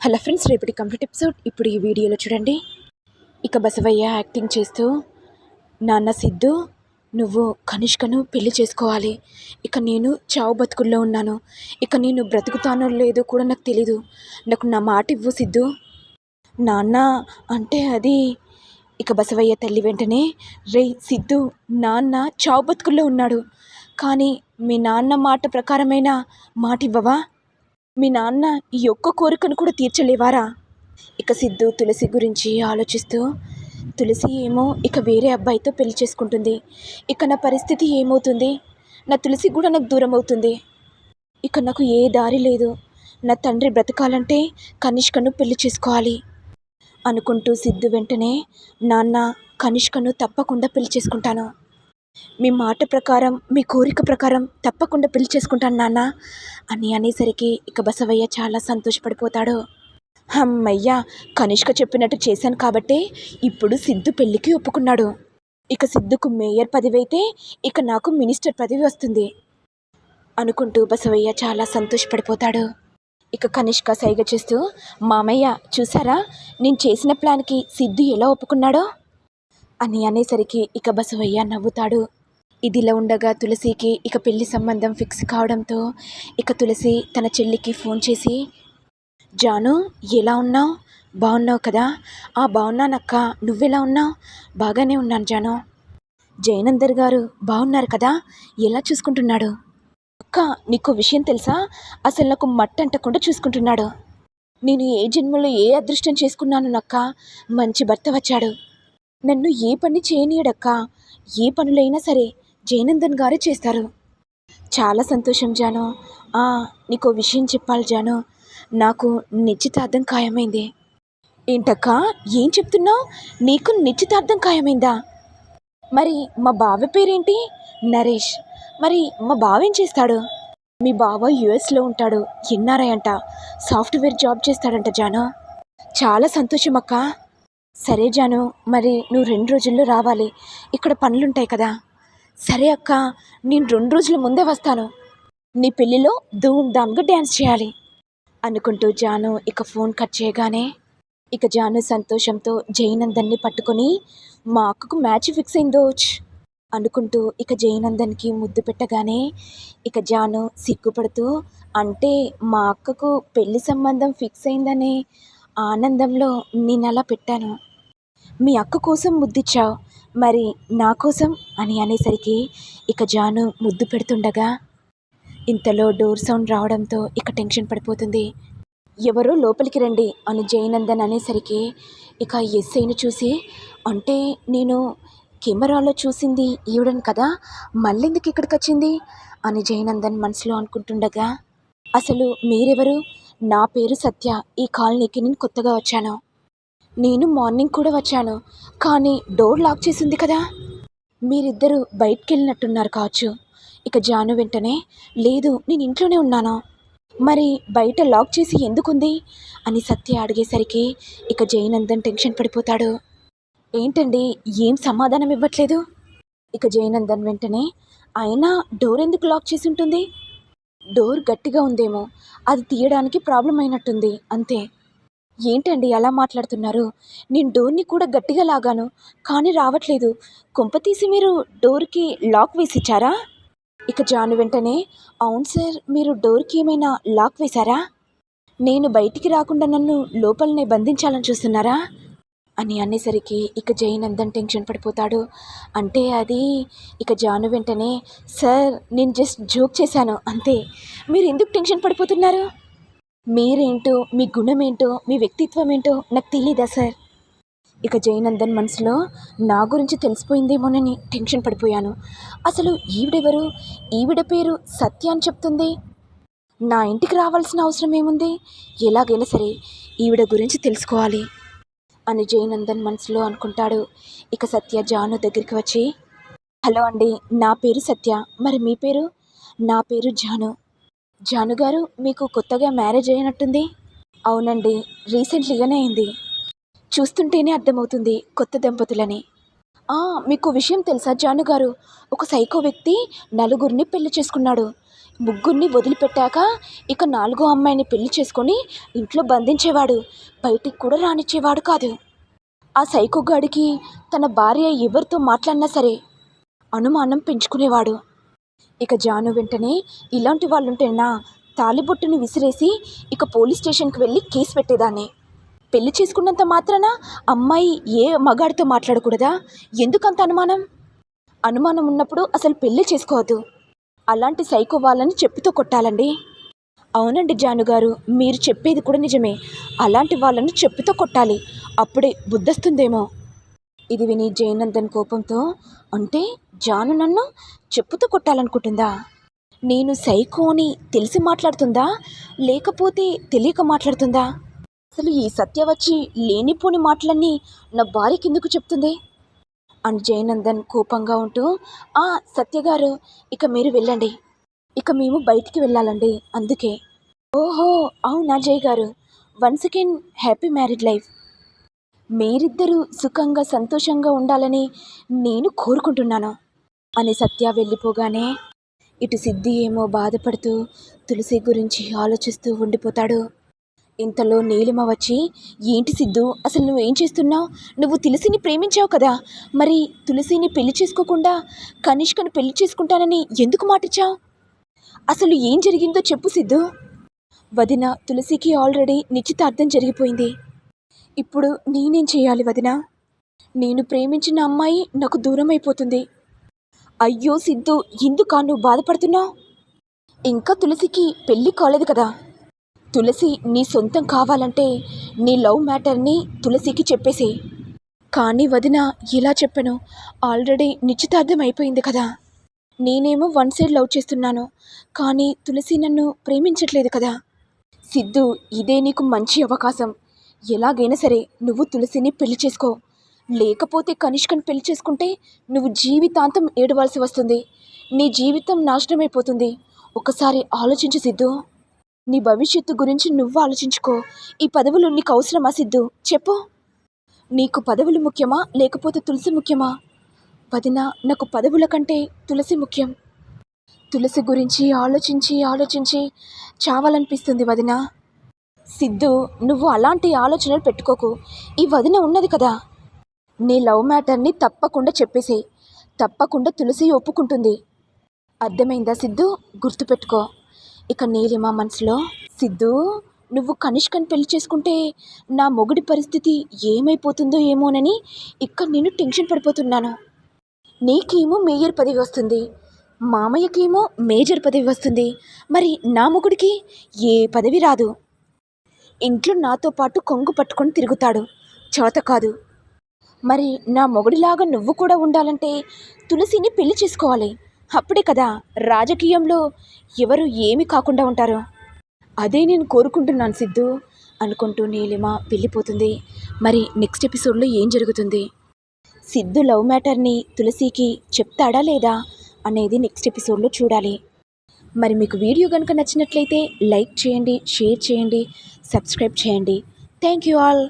Hello friends రేపటి complete episode. ఇప్పుడు ఈ వీడియోలో చూడండి. ఇక బసవయ్య యాక్టింగ్ చేస్తూ నాన్న సిద్ధు నువ్వు కనిష్కను పెళ్ళి చేసుకోవాలి. ఇక నేను చావు బతుకుల్లో ఉన్నాను. ఇక నేను బ్రతుకుతానో లేదో కూడా నాకు తెలీదు. నాకు నా మాట ఇవ్వు సిద్ధు. నాన్న అంటే అది. ఇక బసవయ్య తల్లి వెంటనే రే సిద్ధు నాన్న చావు బతుకుల్లో ఉన్నాడు. కానీ మీ నాన్న మాట ప్రకారమైన మాట ఇవ్వవా? మీ నాన్న ఈ ఒక్క కోరికను కూడా తీర్చలేవారా? ఇక సిద్ధు తులసి గురించి ఆలోచిస్తూ తులసి ఏమో ఇక వేరే అబ్బాయితో పెళ్ళి చేసుకుంటుంది. ఇక నా పరిస్థితి ఏమవుతుంది? నా తులసి కూడా నాకు దూరం అవుతుంది ఇక నాకు ఏ దారి లేదు. నా తండ్రి బ్రతకాలంటే కనిష్కను పెళ్ళి చేసుకోవాలి అనుకుంటూ సిద్ధు వెంటనే నాన్న కనిష్కను తప్పకుండా పెళ్ళి చేసుకుంటాను. మీ మాట ప్రకారం మీ కోరిక ప్రకారం తప్పకుండా పెళ్ళి చేసుకుంటాను నాన్న. అని అనేసరికి ఇక బసవయ్య చాలా సంతోషపడిపోతాడు. అమ్మయ్యా కనిష్క చెప్పినట్టు చేశాను కాబట్టే ఇప్పుడు సిద్ధు పెళ్ళికి ఒప్పుకున్నాడు. ఇక సిద్ధుకు మేయర్ పదవి అయితే ఇక నాకు మినిస్టర్ పదవి వస్తుంది అనుకుంటూ బసవయ్య చాలా సంతోషపడిపోతాడు. ఇక కనిష్క సైగ చేస్తూ మామయ్య చూసారా? నేను చేసిన ప్లాన్కి సిద్ధు ఎలా ఒప్పుకున్నాడో? అని అనేసరికి ఇక బసవయ్య నవ్వుతాడు. ఇదిలా ఉండగా తులసికి ఇక పెళ్ళి సంబంధం ఫిక్స్ కావడంతో ఇక తులసి తన చెల్లికి ఫోన్ చేసి జాను ఎలా ఉన్నావు? బాగున్నావు కదా? ఆ బాగున్నానక్క నువ్వెలా ఉన్నావు? బాగానే ఉన్నాను జాను. జయనందర్ గారు బాగున్నారు కదా? ఎలా చూసుకుంటున్నాడు? అక్క నీకు విషయం తెలుసా? అసలు నాకు మట్టి అంటకుండా చూసుకుంటున్నాడు. నేను ఏ జన్మలో ఏ అదృష్టం చేసుకున్నాను నక్క మంచి భర్త వచ్చాడు. నన్ను ఏ పని చేయనీయడక్క? ఏ పనులైనా సరే జయనందన్ గారే చేస్తారు. చాలా సంతోషం జాను. ఆ, నీకో విషయం చెప్పాలి జాను. నాకు నిశ్చితార్థం ఖాయమైంది. ఏంటక్క? ఏం చెప్తున్నావు? నీకు నిశ్చితార్థం ఖాయమైందా? మరి మా బావ పేరేంటి? నరేష్. మరి మా బావ ఏం చేస్తాడు? మీ బావ యుఎస్లో ఉంటాడు. ఎన్ఆర్ఐ అంట. సాఫ్ట్వేర్ జాబ్ చేస్తాడంట జాను. చాలా సంతోషం అక్క సరే జాను మరి నువ్వు రెండు రోజుల్లో రావాలి. ఇక్కడ పనులుంటాయి కదా. సరే అక్క నేను రెండు రోజుల ముందే వస్తాను. నీ పెళ్ళిలో ధూమ్ ధామ్గా డ్యాన్స్ చేయాలి. అనుకుంటూ జాను ఇక ఫోన్ కట్ చేయగానే ఇక జాను సంతోషంతో జయనందన్ని పట్టుకొని మా అక్కకు మ్యాచ్ ఫిక్స్ అయిందోచ్ అనుకుంటూ ఇక జయనందన్కి ముద్దు పెట్టగానే ఇక జాను సిగ్గుపడుతూ అంటే మా అక్కకు పెళ్ళి సంబంధం ఫిక్స్ అయిందని ఆనందంలో నేను అలా పెట్టాను. మీ అక్క కోసం ముద్దిచ్చావు. మరి నా కోసం? అని అనేసరికి ఇక జాను ముద్దు పెడుతుండగా ఇంతలో డోర్ సౌండ్ రావడంతో ఇక టెన్షన్ పడిపోతుంది. ఎవరో లోపలికి రండి అని జయనందన్ అనేసరికి ఇక ఎస్ఐని చూసి అంటే నేను కెమెరాలో చూసింది ఈవిడను కదా మళ్ళెందుకు ఇక్కడికి వచ్చింది అని జయనందన్ మనసులో అనుకుంటుండగా అసలు మీరెవరు? నా పేరు సత్య. ఈ కాలనీకి నేను కొత్తగా వచ్చాను. నేను మార్నింగ్ కూడా వచ్చాను. కానీ డోర్ లాక్ చేసింది కదా. మీరిద్దరూ బయటికి వెళ్ళినట్టున్నారు కావచ్చు. ఇక జాను వెంటనే లేదు నేను ఇంట్లోనే ఉన్నాను. మరి బయట లాక్ చేసి ఎందుకుంది? అని సత్య అడిగేసరికి ఇక జయనందన్ టెన్షన్ పడిపోతాడు. ఏంటండి ఏం సమాధానం ఇవ్వట్లేదు? ఇక జయనందన్ వెంటనే అయినా డోర్ ఎందుకు లాక్ చేసి ఉంటుంది? డోర్ గట్టిగా ఉందేమో అది తీయడానికి ప్రాబ్లం అయినట్టుంది అంతే. ఏంటండి అలా మాట్లాడుతున్నారు? నేను డోర్ని కూడా గట్టిగా లాగాను కానీ రావట్లేదు. కొంప తీసి మీరు డోర్కి లాక్ వేసిచ్చారా? ఇక జాను వెంటనే అవును సార్ మీరు డోర్కి ఏమైనా లాక్ వేశారా? నేను బయటికి రాకుండా నన్ను లోపలనే బంధించాలని చూస్తున్నారా? అని అనేసరికి ఇక జయనందన్ టెన్షన్ పడిపోతాడు. అంటే అది ఇక జాను వెంటనే సార్ నేను జస్ట్ జోక్ చేశాను అంతే. మీరు ఎందుకు టెన్షన్ పడిపోతున్నారు? మీరేంటో మీ గుణం ఏంటో మీ వ్యక్తిత్వం ఏంటో నాకు తెలీదా సార్? ఇక జయనందన్ మనసులో నా గురించి తెలిసిపోయిందేమోనని టెన్షన్ పడిపోయాను. అసలు ఈవిడెవరు? ఈవిడ పేరు సత్య అని చెప్తుంది. నా ఇంటికి రావాల్సిన అవసరం ఏముంది? ఎలాగైనా సరే ఈవిడ గురించి తెలుసుకోవాలి. అని జయనందన్ మనసులో అనుకుంటాడు. ఇక సత్య జాను దగ్గరికి వచ్చి హలో అండి నా పేరు సత్య. మరి మీ పేరు? నా పేరు జాను. జాను గారు మీకు కొత్తగా మ్యారేజ్ అయినట్టుంది? అవునండి రీసెంట్లీగానే అయింది. చూస్తుంటేనే అర్థమవుతుంది కొత్త దంపతులని. మీకు విషయం తెలుసా జాను గారు? ఒక సైకో వ్యక్తి నలుగురిని పెళ్ళి చేసుకున్నాడు. ముగ్గురిని వదిలిపెట్టాక ఇక నాలుగో అమ్మాయిని పెళ్ళి చేసుకొని ఇంట్లో బంధించేవాడు బయటికి కూడా రానిచ్చేవాడు కాదు. ఆ సైకోగాడికి తన భార్య ఎవరితో మాట్లాడినా సరే అనుమానం పెంచుకునేవాడు. ఇక జాను వెంటనే ఇలాంటి వాళ్ళుంటేనా తాలిబొట్టును విసిరేసి ఇక పోలీస్ స్టేషన్కి వెళ్ళి కేసు పెట్టేదాన్ని. పెళ్ళి చేసుకున్నంత మాత్రాన అమ్మాయి ఏ మగాడితో మాట్లాడకూడదా? ఎందుకంత అనుమానం? అనుమానం ఉన్నప్పుడు అసలు పెళ్ళి చేసుకోవద్దు. అలాంటి సైకో వాళ్ళని చెప్పుతో కొట్టాలండి. అవునండి జాను గారు మీరు చెప్పేది కూడా నిజమే. అలాంటి వాళ్ళని చెప్పుతో కొట్టాలి. అప్పుడే బుద్ధొస్తుందేమో. ఇది విని జయనందన్ కోపంతో అంటే జాను నన్ను చెప్పుతో కొట్టాలనుకుంటుందా? నేను సైకో అని తెలిసి మాట్లాడుతుందా? లేకపోతే తెలియక మాట్లాడుతుందా? అసలు ఈ సత్య వచ్చి లేనిపోని మాటలన్నీ నా భార్యకి ఎందుకు చెప్తుంది? అని జయనందన్ కోపంగా ఉంటూ ఆ సత్య గారు ఇక మీరు వెళ్ళండి. ఇక మేము బయటికి వెళ్ళాలండి. అందుకే. ఓహో అవునా జయ్ గారు? Once again happy married life. మీరిద్దరూ సుఖంగా సంతోషంగా ఉండాలని నేను కోరుకుంటున్నాను. అని సత్య వెళ్ళిపోగానే ఇటు సిద్ధి ఏమో బాధపడుతూ తులసి గురించి ఆలోచిస్తూ ఉండిపోతాడు. ఇంతలో నీలిమ వచ్చి ఏంటి సిద్ధు? అసలు నువ్వేం చేస్తున్నావు? నువ్వు తులసిని ప్రేమించావు కదా? మరి తులసిని పెళ్ళి చేసుకోకుండా కనిష్కను పెళ్ళి చేసుకుంటానని ఎందుకు మాటిచ్చావు? అసలు ఏం జరిగిందో చెప్పు సిద్ధు. వదిన తులసికి ఆల్రెడీ నిశ్చితార్థం జరిగిపోయింది. ఇప్పుడు నేనేం చేయాలి వదిన? నేను ప్రేమించిన అమ్మాయి నాకు దూరం అయిపోతుంది. అయ్యో సిద్ధు ఎందుకా నువ్వు బాధపడుతున్నావు? ఇంకా తులసికి పెళ్ళి కాలేదు కదా? తులసి నీ సొంతం కావాలంటే నీ లవ్ మ్యాటర్ని తులసికి చెప్పేసి కానీ వదిన ఇలా చెప్పను. ఆల్రెడీ నిశ్చితార్థం అయిపోయింది కదా. నేనేమో వన్ సైడ్ లవ్ చేస్తున్నాను. కానీ తులసి నన్ను ప్రేమించట్లేదు కదా. సిద్ధు ఇదే నీకు మంచి అవకాశం. ఎలాగైనా సరే నువ్వు తులసిని పెళ్ళి చేసుకో. లేకపోతే కనిష్కని పెళ్ళి చేసుకుంటే నువ్వు జీవితాంతం ఏడవలసి వస్తుంది. నీ జీవితం నాశనమైపోతుంది. ఒకసారి ఆలోచించు సిద్ధు. నీ భవిష్యత్తు గురించి నువ్వు ఆలోచించుకో. ఈ పదవులు నీకు అవసరమా సిద్ధు? చెప్పు. నీకు పదవులు ముఖ్యమా? లేకపోతే తులసి ముఖ్యమా? వదిన నాకు పదవుల కంటే తులసి ముఖ్యం. తులసి గురించి ఆలోచించి ఆలోచించి చావాలనిపిస్తుంది వదిన. సిద్ధు నువ్వు అలాంటి ఆలోచనలు పెట్టుకోకు. ఈ వదిన ఉన్నది కదా. నీ లవ్ మ్యాటర్ని తప్పకుండా చెప్పేసేయి. తప్పకుండా తులసి ఒప్పుకుంటుంది. అర్థమైందా సిద్ధు? గుర్తుపెట్టుకో. ఇక నీలిమ మనసులో సిద్ధు నువ్వు కనిష్కని పెళ్ళి చేసుకుంటే నా మొగుడి పరిస్థితి ఏమైపోతుందో ఏమోనని ఇక్కడ నేను టెన్షన్ పడిపోతున్నాను. నీకేమో మేయర్ పదవి వస్తుంది మామయ్యకేమో మేజర్ పదవి వస్తుంది మరి నా మొగుడికి ఏ పదవి రాదు. ఇంట్లో నాతో పాటు కొంగు పట్టుకొని తిరుగుతాడు చేత కాదు. మరి నా మొగుడిలాగా నువ్వు కూడా ఉండాలంటే తులసిని పెళ్ళి చేసుకోవాలి. అప్పుడే కదా రాజకీయంలో ఎవరు ఏమి కాకుండా ఉంటారు. అదే నేను కోరుకుంటున్నాను సిద్ధు అనుకుంటూ నీలిమ వెళ్ళిపోతుంది. మరి నెక్స్ట్ ఎపిసోడ్లో ఏం జరుగుతుంది? సిద్ధు లవ్ మ్యాటర్ని తులసికి చెప్తాడా లేదా అనేది నెక్స్ట్ ఎపిసోడ్లో చూడాలి. మరి మీకు వీడియో కనుక నచ్చినట్లయితే లైక్ చేయండి షేర్ చేయండి సబ్స్క్రైబ్ చేయండి. Thank you all.